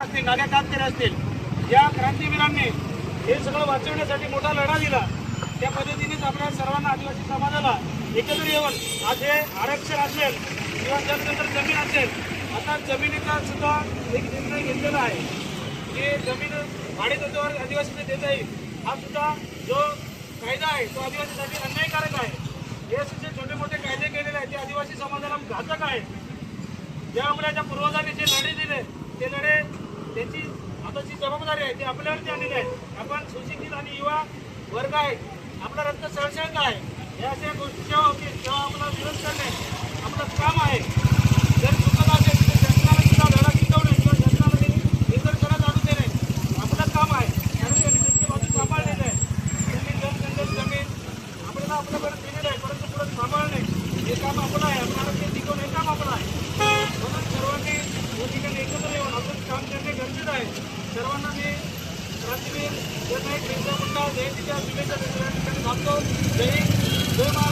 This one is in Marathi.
असतील नाग्या कातकरी असतील. या क्रांतीवीरांनी हे सगळं वाचवण्यासाठी मोठा लढा दिला. त्या पद्धतीनेच आपल्या सर्वांना आदिवासी समाजाला एकत्र येऊन आज हे आरक्षण असेल किंवा त्यानंतर जमीन असेल आता जमिनीचा सुद्धा एक निर्णय घेतलेला आहे. की जमीन भाडेतत्वावर आदिवासीने देता येईल हा सुद्धा जो कायदा आहे तो आदिवासीसाठी अन्यायकारक आहे. हे असे छोटे मोठे कायदे केलेले आहेत. ते आदिवासी समाजाला घातक आहे ज्या त्या पूर्वजांनी जे लढे दिले जी जबाबदारी आहे ती आपल्यावरती आलेली आहे. आपण सुशिक्षित आणि युवा वर्ग आहे. आपला रक्त सळसळत आहे. या अशा गोष्टी जेव्हा होतील तेव्हा आपला विरोध करणे आपलं काम आहे जर चुकत असेल तर शासनाला सुद्धा धडा शिकवणे किंवा शासनाला ते निदर्शनात आणून देणे आपलं काम आहे. कारण त्यांनी त्यांची बाजू सांभाळलेली आहे. त्यांनी जलजंगल जमीन आपल्याला आपल्याकडे दिलेलं आहे परंतु पुढे सांभाळणे हे काम आपलं आहे. आपल्याला ते टिकवणे हे काम आपलं आहे. म्हणून सर्वांनी या ठिकाणी एकत्र येऊन आपण काम करणे गरजेचं आहे. सर्वांना मी क्रांतीवीर जननायक बिरसा मुंडा जयंतीच्या शुभेच्छा देतो या ठिकाणी थांबतो जय हिंद जय महाराष्ट्र